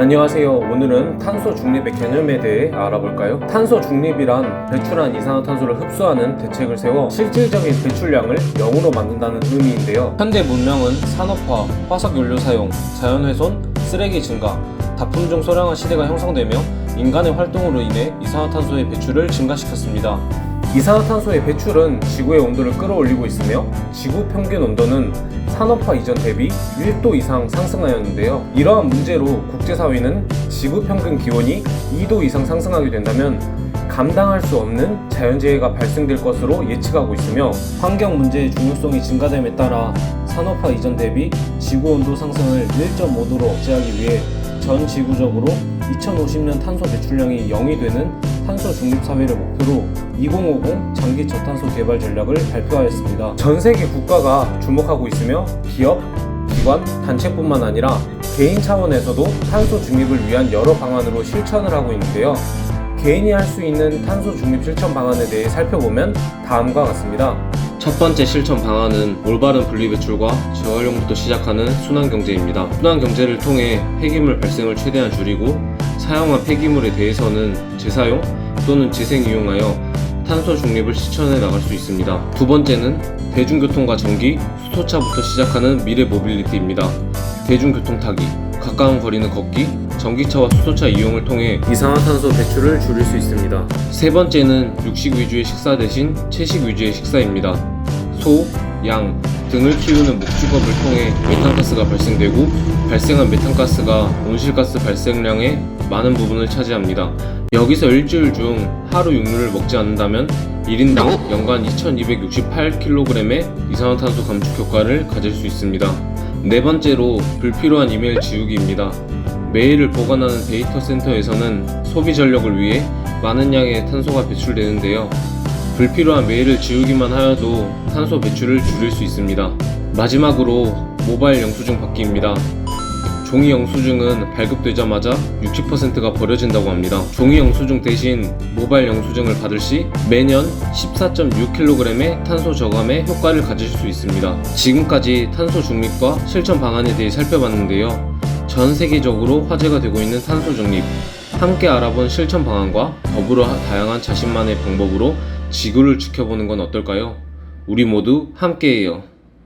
안녕하세요. 오늘은 탄소 중립의 개념에 대해 알아볼까요? 탄소 중립이란 배출한 이산화탄소를 흡수하는 대책을 세워 실질적인 배출량을 0으로 만든다는 의미인데요. 현대 문명은 산업화, 화석연료 사용, 자연훼손, 쓰레기 증가, 다품종 소량화 시대가 형성되며 인간의 활동으로 인해 이산화탄소의 배출을 증가시켰습니다. 이산화탄소의 배출은 지구의 온도를 끌어올리고 있으며 지구 평균 온도는 산업화 이전 대비 1도 이상 상승하였는데요. 이러한 문제로 국제사회는 지구 평균 기온이 2도 이상 상승하게 된다면 감당할 수 없는 자연재해가 발생될 것으로 예측하고 있으며 환경 문제의 중요성이 증가됨에 따라 산업화 이전 대비 지구 온도 상승을 1.5도로 억제하기 위해 전 지구적으로 2050년 탄소 배출량이 0이 되는 탄소 중립 사회를 목표로 2050 장기 저탄소 개발 전략을 발표하였습니다. 전 세계 국가가 주목하고 있으며 기업, 기관, 단체뿐만 아니라 개인 차원에서도 탄소 중립을 위한 여러 방안으로 실천을 하고 있는데요. 개인이 할 수 있는 탄소 중립 실천 방안에 대해 살펴보면 다음과 같습니다. 첫 번째 실천 방안은 올바른 분리배출과 재활용부터 시작하는 순환경제입니다. 순환경제를 통해 폐기물 발생을 최대한 줄이고 사용한 폐기물에 대해서는 재사용 또는 재생 이용하여 탄소 중립을 실천해 나갈 수 있습니다. 두 번째는 대중교통과 전기, 수소차부터 시작하는 미래 모빌리티입니다. 대중교통 타기, 가까운 거리는 걷기, 전기차와 수소차 이용을 통해 이산화탄소 배출을 줄일 수 있습니다. 세 번째는 육식 위주의 식사 대신 채식 위주의 식사입니다. 소, 양 등을 키우는 목축업을 통해 메탄가스가 발생되고 발생한 메탄가스가 온실가스 발생량의 많은 부분을 차지합니다. 여기서 일주일 중 하루 육류를 먹지 않는다면 1인당 연간 2268kg의 이산화탄소 감축 효과를 가질 수 있습니다. 네 번째로 불필요한 이메일 지우기입니다. 메일을 보관하는 데이터 센터에서는 소비 전력을 위해 많은 양의 탄소가 배출되는데요. 불필요한 메일을 지우기만 하여도 탄소 배출을 줄일 수 있습니다. 마지막으로 모바일 영수증 받기입니다. 종이 영수증은 발급되자마자 60%가 버려진다고 합니다. 종이 영수증 대신 모바일 영수증을 받을 시 매년 14.6kg의 탄소 저감의 효과를 가질 수 있습니다. 지금까지 탄소 중립과 실천 방안에 대해 살펴봤는데요. 전 세계적으로 화제가 되고 있는 탄소 중립. 함께 알아본 실천 방안과 더불어 다양한 자신만의 방법으로 지구를 지켜보는 건 어떨까요? 우리 모두 함께해요.